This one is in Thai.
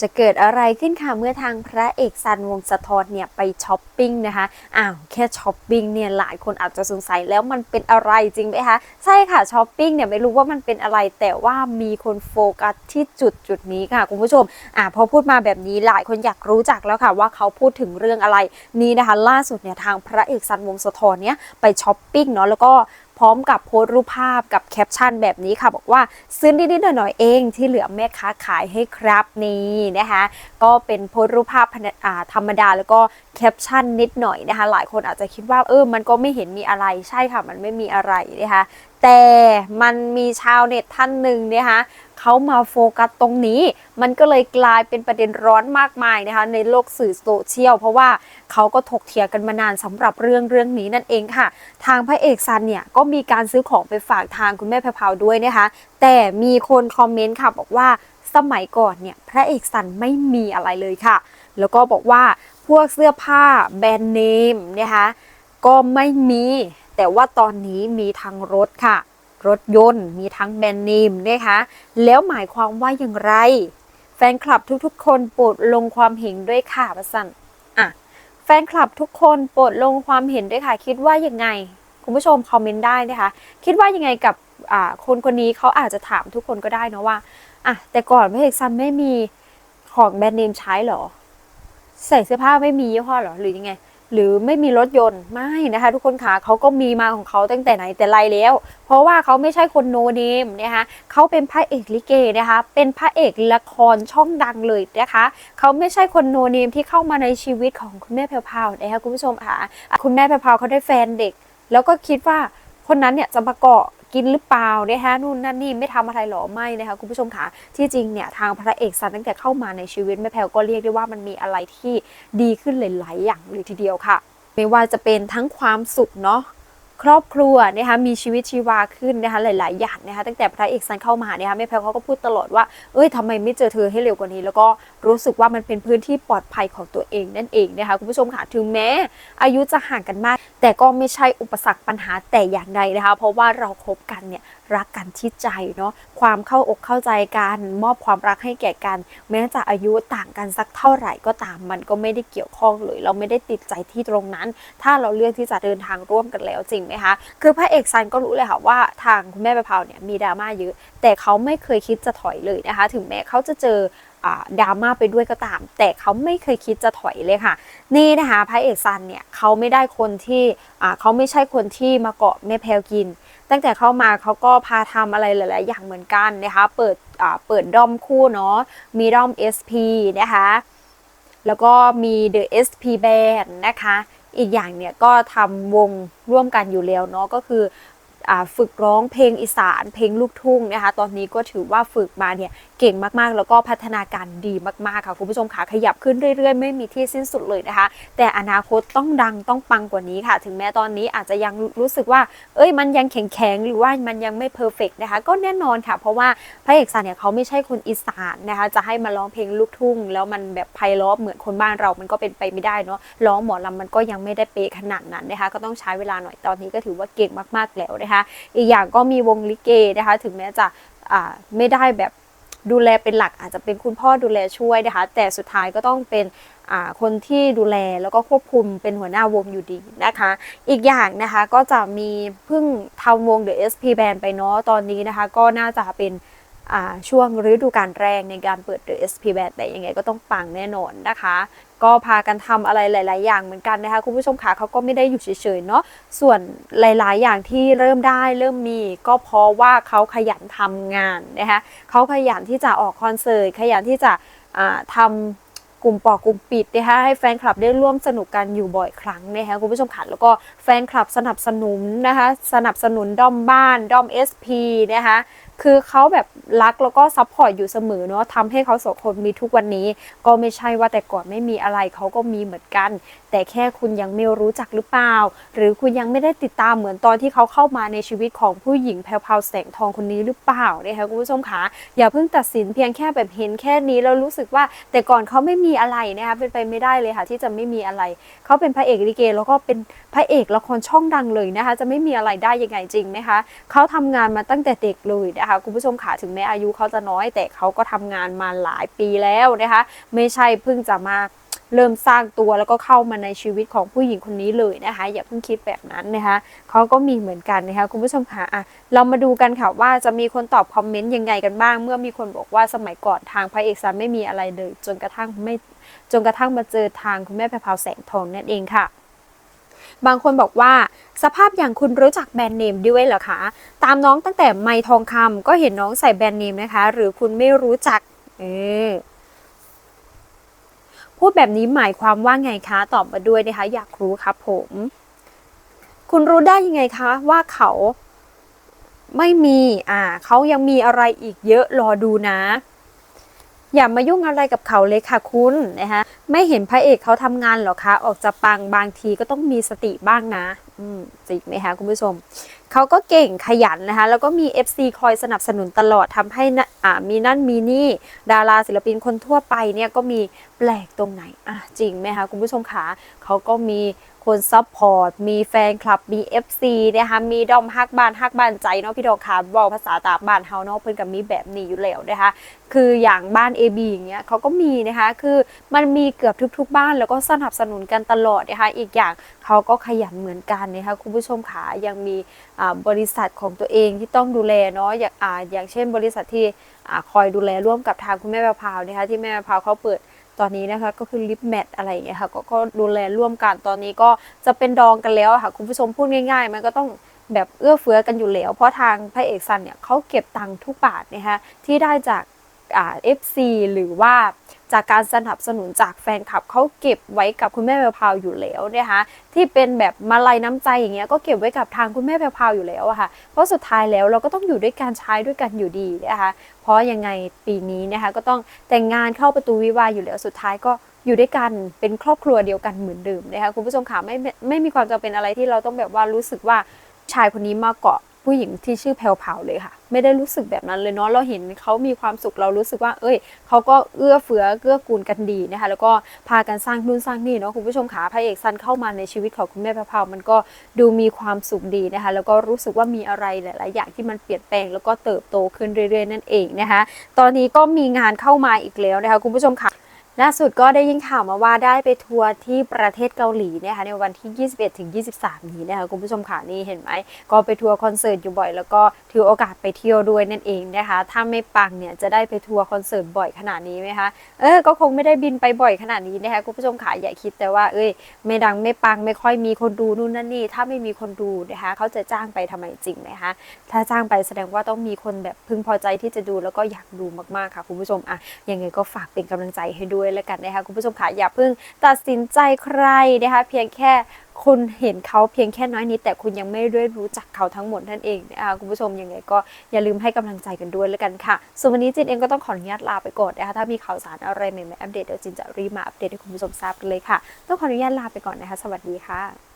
จะเกิดอะไรขึ้นค่ะเมื่อทางพระเอกซันวงสะทอนเนี่ยไปช้อปปิ้งนะคะอ้าวแค่ช้อปปิ้งเนี่ยหลายคนอาจจะสงสัยแล้วมันเป็นอะไรจริงไหมคะใช่ค่ะช้อปปิ้งเนี่ยไม่รู้ว่ามันเป็นอะไร แต่ว่ามีคนโฟกัสที่จุดจุดนี้ค่ะคุณผู้ชมอ่าพอพูดมาแบบนี้หลายคนอยากรู้จักแล้วค่ะว่าเขาพูดถึงเรื่องอะไรนี่นะคะ ล่าสุดเนี่ยทางพระเอกซันวงสะทอนเนี่ยไปช้อปปิ้งเนาะแล้วก็ พร้อมกับโพสต์รูปภาพกับแคปชั่นแบบนี้ค่ะบอกว่าซื้อนิดๆหน่อยๆเองที่เหลือแม่ค้าขายให้ครับนี่นะคะก็เป็นโพสต์รูปภาพธรรมดาแล้วก็แคปชั่นนิดหน่อยนะคะหลายคนอาจจะคิดว่าเออมันก็ไม่เห็นมีอะไรใช่ค่ะมันไม่มีอะไรนะคะแต่มันมีชาวเน็ตท่านหนึ่งนะคะ เขามาโฟกัสตรงนี้ มันก็เลยกลายเป็นประเด็นร้อนมากมายนะคะในโลกสื่อโซเชียลเพราะว่าเขาก็ถกเถียงกันมานานสำหรับเรื่องเรื่องนี้นั่นเองค่ะ ทางพระเอกซันเนี่ยก็มีการซื้อของไปฝากทางคุณแม่แพรพาวด้วยนะคะ แต่มีคนคอมเมนต์ค่ะบอกว่าสมัยก่อนเนี่ยพระเอกซันไม่มีอะไรเลยค่ะ แล้วก็บอกว่าพวกเสื้อผ้าแบรนด์เนมนะคะก็ไม่มี แต่ว่าตอนนี้มีทั้งรถค่ะ รถยนต์ มีทั้งแบรนด์เนมนะคะแล้วหมายความว่าอย่างไร แฟนคลับทุกๆ คนโปรดลงความเห็นด้วยค่ะประสันอะแฟนคลับทุกคนโปรดลงความเห็นด้วยค่ะ คิดว่ายังไง คุณผู้ชมคอมเมนต์ได้นะคะ คิดว่ายังไงกับอ่าคนคนนี้เขาอาจจะถามทุกคนก็ได้นะว่าอะแต่ก่อนพระเอกซันไม่มีของแบรนด์เนมใช้เหรอ ใส่เสื้อผ้าไม่มียี่ห้อหรอหรือยังไง หรือไม่มีรถยนต์ไม่นะคะ ทุกคนคะเขาก็มีมาของเขาตั้งแต่ไหนแต่ไรแล้ว เพราะว่าเขาไม่ใช่คนโนเนมนะคะเขาเป็นพระเอกลิเกนะคะ เป็นพระเอกละครช่องดังเลยนะคะเขาไม่ใช่คนโนเนมที่เข้ามาในชีวิตของคุณแม่แพรวๆนะคะคุณผู้ชมค่ะคุณแม่แพรวเขาได้แฟนเด็ก แล้วก็คิดว่า คนนั้นเนี่ยจะมาเกาะกินหรือเปล่านะคะนู่นนั่นนี่ไม่ทำอะไรหรอไม่นะคะคุณผู้ชมคะที่จริงเนี่ยทางพระเอกซันตั้งแต่เข้ามาในชีวิตแม่แพลวก็เรียกได้ว่ามันมีอะไรที่ดีขึ้นหลายๆอย่างเลยทีเดียวค่ะ ไม่ว่าจะเป็นทั้งความสุขเนาะ ครอบครัวนะคะมีชีวิตชีวาขึ้นนะคะหลาย ๆ อย่างนะคะตั้งแต่พระเอกซันเข้ามาเนี่ยค่ะแม่แพลวเขาก็พูดตลอดว่าเอ้ยทำไมไม่เจอเธอให้เร็วกว่านี้ แล้วก็รู้สึกว่ามันเป็นพื้นที่ปลอดภัยของตัวเองนั่นเองนะคะคุณผู้ชมค่ะถึงแม้อายุจะห่างกันมาก แต่ก็ไม่ใช่อุปสรรคปัญหาแต่อย่างใดนะคะ เพราะว่าเราคบกันเนี่ย รักกันที่ใจเนาะความเข้าอกเข้าใจกันมอบความรักให้แก่กัน แม้จะอายุต่างกันสักเท่าไหร่ก็ตามมันก็ไม่ได้เกี่ยวข้องเลย เราไม่ได้ติดใจที่ตรงนั้น ถ้าเราเลือกที่จะเดินทางร่วมกันแล้วจริงไหมคะ คือพระเอกซันก็รู้เลยค่ะว่าทางคุณแม่ประเพาเนี่ยมีดราม่าเยอะ แต่เขาไม่เคยคิดจะถอยเลยนะคะ ถึงแม้เขาจะเจอดราม่าไปด้วยก็ตาม แต่เขาไม่เคยคิดจะถอยเลยค่ะ นี่นะคะพระเอกซันเนี่ยเขาไม่ได้คนที่เขาไม่ใช่คนที่มาเกาะแม่แพลวกิน ตั้งแต่เข้ามาเขาก็พาทำอะไรหลาย ๆ อย่างเหมือนกันนะคะเปิดเปิดด้อมคู่เนาะมีด้อม SP นะคะแล้วก็มี The SP Band นะคะ อีกอย่างเนี่ยก็ทำวงร่วมกันอยู่แล้วเนาะก็คือ ฝึกร้องเพลงอีสาน เพลงลูกทุ่งนะคะตอนนี้ก็ถือว่าฝึกมาเนี่ยเก่งมากๆ แล้วก็พัฒนาการดีมากๆค่ะคุณผู้ชมค่ะขยับขึ้นเรื่อยๆ ไม่มีที่สิ้นสุดเลยนะคะ แต่อนาคตต้องดังต้องปังกว่านี้ค่ะ ถึงแม้ตอนนี้อาจจะยังรู้สึกว่า เอ้ยมันยังแข็งๆหรือว่ามันยังไม่เพอร์เฟกนะคะ ก็แน่นอนค่ะ เพราะว่าพระเอกซันเนี่ยเขาไม่ใช่คนอีสานนะคะ จะให้มาร้องเพลงลูกทุ่ง แล้วมันแบบไพเราะเหมือนคนบ้านเรามันก็เป็นไปไม่ได้เนาะร้องหมอลำมันก็ยังไม่ได้เป๊ะขนาดนั้นนะคะ ก็ต้องใช้เวลาหน่อยตอนนี้ก็ถือว่าเก่งมากๆแล้วนะคะอีกอย่างก็มีวงลิเกนะคะ ถึงแม้จะไม่ได้แบบดูแลเป็นหลักอาจจะเป็นคุณพ่อดูแลช่วยนะคะ แต่สุดท้ายก็ต้องเป็นคนที่ดูแลแล้วก็ควบคุมเป็นหัวหน้าวงอยู่ดีนะคะ อีกอย่างนะคะก็จะมีเพิ่งทำวง The SP Band ไปเนาะตอนนี้นะคะ ก็น่าจะเป็นอ่าช่วงฤดูกาลแรงในการเปิด The SP Band แต่ยังไงก็ต้องปังแน่นอนนะคะ ก็พากันทำอะไรหลาย ๆ อย่างเหมือนกันนะคะคุณผู้ชมค่ะเขาก็ไม่ได้อยู่เฉย ๆ เนาะส่วนหลาย ๆ อย่างที่เริ่มได้เริ่มมีก็เพราะว่าเขาขยันทำงานนะคะเขาขยันที่จะออกคอนเสิร์ตขยันที่จะอ่าทำกลุ่มปอกกลุ่มปิดนะคะให้แฟนคลับได้ร่วมสนุกกันอยู่บ่อยครั้งนะคะคุณผู้ชมค่ะแล้วก็แฟนคลับสนับสนุนนะคะสนับสนุนด้อมบ้านด้อม SP นะคะ คือเขาแบบรักแล้วก็ซัพพอร์ตอยู่เสมอเนาะทำให้เขาสองคนมีทุกวันนี้ ก็ไม่ใช่ว่าแต่ก่อนไม่มีอะไรเขาก็มีเหมือนกันแต่แค่คุณยังไม่รู้จักหรือเปล่า หรือคุณยังไม่ได้ติดตามเหมือนตอนที่เขาเข้ามาในชีวิตของผู้หญิงแพรวๆแสงทองคนนี้หรือเปล่านะคะคุณผู้ชมคะอย่าเพิ่งตัดสินเพียงแค่แบบเห็นแค่นี้แล้วรู้สึกว่า แต่ก่อนเขาไม่มีอะไรนะคะเป็นไปไม่ได้เลยค่ะ ที่จะไม่มีอะไร เขาเป็นพระเอกลิเกแล้วก็เป็นพระเอกละครช่องดังเลยนะคะ จะไม่มีอะไรได้ยังไงจริงไหมคะเขาทำงานมาตั้งแต่เด็กเลยนะคะคุณผู้ชมขาถึงแม้อายุเขาจะน้อย แต่เขาก็ทำงานมาหลายปีแล้วนะคะ ไม่ใช่เพิ่งจะมา เริ่มสร้างตัวแล้วก็เข้ามาในชีวิตของผู้หญิงคนนี้เลยนะคะ อย่าเพิ่งคิดแบบนั้นนะคะเขาก็มีเหมือนกันนะคะคุณผู้ชมคะอะเรามาดูกันค่ะว่าจะมีคนตอบคอมเมนต์ยังไงกันบ้าง เมื่อมีคนบอกว่าสมัยก่อนทางพระเอกซันไม่มีอะไรเลย จนกระทั่งไม่จนกระทั่งมาเจอทางคุณแม่แพรพราวแสงทองนั่นเองค่ะ บางคนบอกว่าสภาพอย่างคุณรู้จักแบรนด์เนมด้วยเหรอคะ ตามน้องตั้งแต่ไมทองคำก็เห็นน้องใส่แบรนด์เนมนะคะ หรือคุณไม่รู้จักเออ พูดแบบนี้หมายความว่าไงคะ ตอบมาด้วยนะคะ อยากรู้ครับผม คุณรู้ได้ยังไงคะ ว่าเขาไม่มี อ่า เขายังมีอะไรอีกเยอะรอดูนะ อย่ามายุ่งอะไรกับเขาเลยค่ะคุณนะคะไม่เห็นพระเอกเขาทำงานหรอคะ ออกจะปังบางทีก็ต้องมีสติบ้างนะ อืมจริงไหมคะคุณผู้ชม เขาก็เก่งขยันนะคะ แล้วก็มี FC คอยสนับสนุนตลอดทำให้นะอ่ามีนั่นมีนี่ ดาราศิลปินคนทั่วไปเนี่ยก็มีแปลกตรงไหนอะจริงไหมคะคุณผู้ชมคะเขาก็มีคนซัพพอร์ต มีแฟนคลับ มี FC นะคะมีดอมฮักบานฮักบานใจเนาะพี่ดอกค่ะบอกภาษาตากบ้านเฮาเนาะเพิ่นกับมีแบบนี้อยู่แล้วนะคะ คืออย่างบ้าน AB อย่างเงี้ยเขาก็มีนะคะ คือมันมีเกือบทุก ๆ บ้านแล้วก็สนับสนุนกันตลอดนะคะ อีกอย่างเขาก็ขยันเหมือนกันนะคะคุณผู้ชมขายังมีบริษัทของตัวเองที่ต้องดูแลเนาะอย่างอ่าอย่างเช่น บริษัทที่อ่าคอยดูแลร่วมกับทางคุณแม่แพรพาวนะคะที่แม่แพรพาวเขาเปิดตอนนี้นะคะก็คือลิปแมทอะไรอย่างเงี้ยค่ะก็ก็ดูแลร่วมกันตอนนี้ก็จะเป็นดองกันแล้วค่ะคุณผู้ชมพูดง่าย ๆ มันก็ต้องแบบเอื้อเฟื้อกันอยู่แล้ว เพราะทางพระเอกซันเนี่ยเขาเก็บตังค์ทุกบาทนะคะที่ได้จาก เอ่า FC หรือว่าจากการสนับสนุนจากแฟนคลับเขาเก็บไว้กับคุณแม่แพรพราวอยู่แล้วนะคะที่เป็นแบบมาลัยน้ำใจอย่างเงี้ยก็เก็บไว้กับทางคุณแม่แพรพราวอยู่แล้วอะค่ะเพราะสุดท้ายแล้วเราก็ต้องอยู่ด้วยการใช้ด้วยกันอยู่ดีนะคะเพราะยังไงปีนี้นะคะก็ต้องแต่งงานเข้าประตูวิวาอยู่แล้วสุดท้ายก็อยู่ด้วยกันเป็นครอบครัวเดียวกันเหมือนเดิมนะคะคุณผู้ชมค่ะไม่ไม่ไม่มีความจำเป็นอะไรที่เราต้องแบบว่ารู้สึกว่าชายคนนี้มาเกาะ ผู้หญิงที่ชื่อแพลวเผาเลยค่ะ ไม่ได้รู้สึกแบบนั้นเลยเนาะเราเห็นเขามีความสุขเรารู้สึกว่า เอ้ยเขาก็เอื้อเฟื้อเกื้อกูลกันดีนะคะแล้วก็พากันสร้างนู่นสร้างนี่เนาะคุณผู้ชมขาพระเอกซันเข้ามาในชีวิตของคุณแม่แพรวเผามันก็ดูมีความสุขดีนะคะแล้วก็รู้สึกว่ามีอะไรหลาย ๆ อย่างที่มันเปลี่ยนแปลงแล้วก็เติบโตขึ้นเรื่อย ๆ นั่นเองนะคะตอนนี้ก็มีงานเข้ามาอีกแล้วนะคะคุณผู้ชมค่ะ ล่าสุดก็ได้ยินข่าวมาว่าได้ไปทัวร์ที่ประเทศเกาหลีนะคะในวันที่ 21ถึง23 นี้นะคะคุณผู้ชมค่ะนี่เห็นไหมก็ไปทัวร์คอนเสิร์ตอยู่บ่อย แล้วก็ถือโอกาสไปเที่ยวด้วยนั่นเองนะคะถ้าไม่ปังเนี่ยจะได้ไปทัวร์คอนเสิร์ตบ่อยขนาดนี้ไหมคะเออก็คงไม่ได้บินไปบ่อยขนาดนี้นะคะคุณผู้ชมค่ะอย่าคิดแต่ว่าเอ้ยไม่ดังไม่ปังไม่ค่อยมีคนดูนู่นนั่นนี่ถ้าไม่มีคนดูนะคะเขาจะจ้างไปทำไมจริงไหมคะถ้าจ้างไปแสดงว่าต้องมีคนแบบพึงพอใจที่จะดูแล้วก็อยากดูมากๆค่ะคุณผู้ชมอะยังไงก็ฝากเป็นกำลังใจให้ด้วยยแล้วกันนะคะคุณผู้ชมค่ะอย่าเพิ่งตัดสินใจใครนะคะเพียงแค่คุณเห็นเขาเพียงแค่น้อยนิด แต่คุณยังไม่ได้รู้จักเขาทั้งหมดนั่นเองนะคะคุณผู้ชมยังไงก็อย่าลืมให้กำลังใจกันด้วยแล้วกันค่ะ ส่วนวันนี้จินเองก็ต้องขออนุญาตลาไปก่อนนะคะถ้ามีข่าวสารอะไรใหม่ๆอัปเดตเดี๋ยวจินจะรีบมาอัปเดตให้คุณผู้ชมทราบกันเลยค่ะ ต้องขออนุญาตลาไปก่อนนะคะ สวัสดีค่ะ